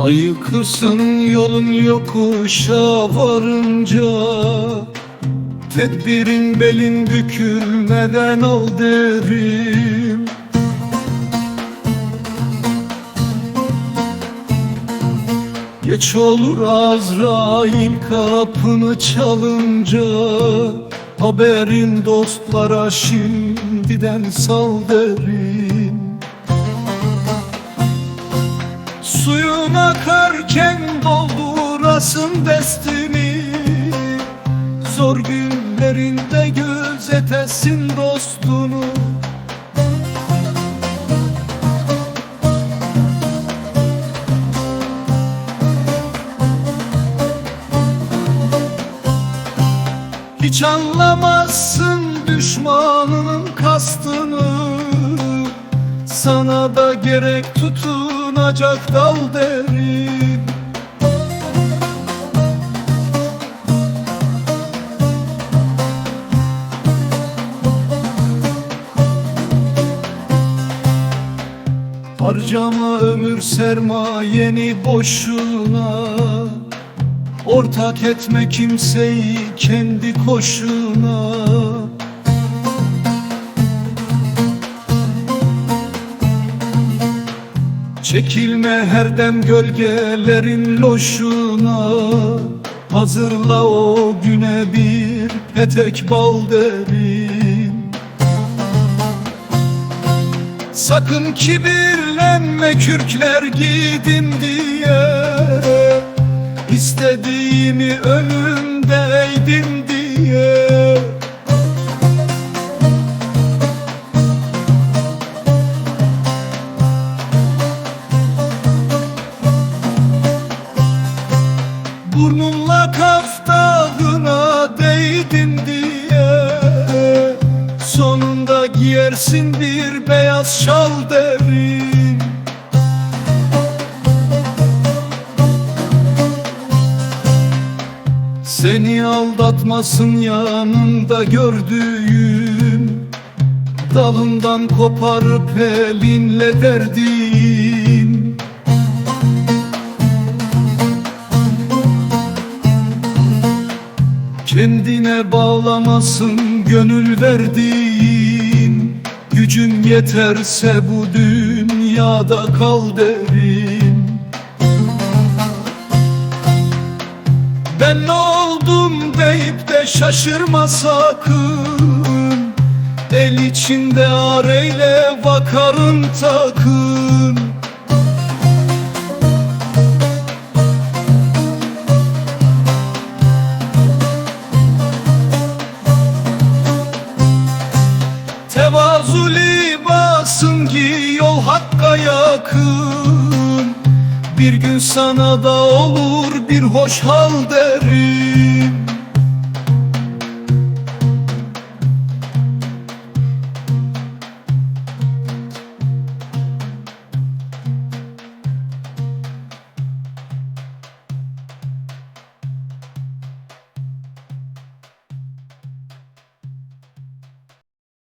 Ayıkırsın yolun yokuşa varınca Tedbirin belin bükülmeden ol derim. Geç olur Azrail kapını çalınca Haberin dostlara şimdiden sal derim Suyun akarken doldurasın destini. Zor günlerinde gözetesin dostunu. Hiç anlamazsın düşmanının kastını Sana da gerek tutunacak dal derim Harcama ömür sermayeni boşuna. Ortak etme kimseyi kendi koşuna Çekilme her dem gölgelerin loşuna. Hazırla o güne bir petek bal derim. Sakın kibirlenme kürkler giydim diye. İstediğimi önümde eğdim diye Burnunla kaftağına değdin diye. Sonunda giyersin bir beyaz şal derim Seni aldatmasın yanında gördüğüm Dalından koparıp elinle derdin Kendine bağlamasın gönül verdiğin. Gücün yeterse bu dünyada kal derim Ben ne oldum deyip de şaşırma sakın. El içinde areyle vakarın takın Tevazu libasın giy yol hakka yakın. Bir gün sana da olur bir hoş hal derim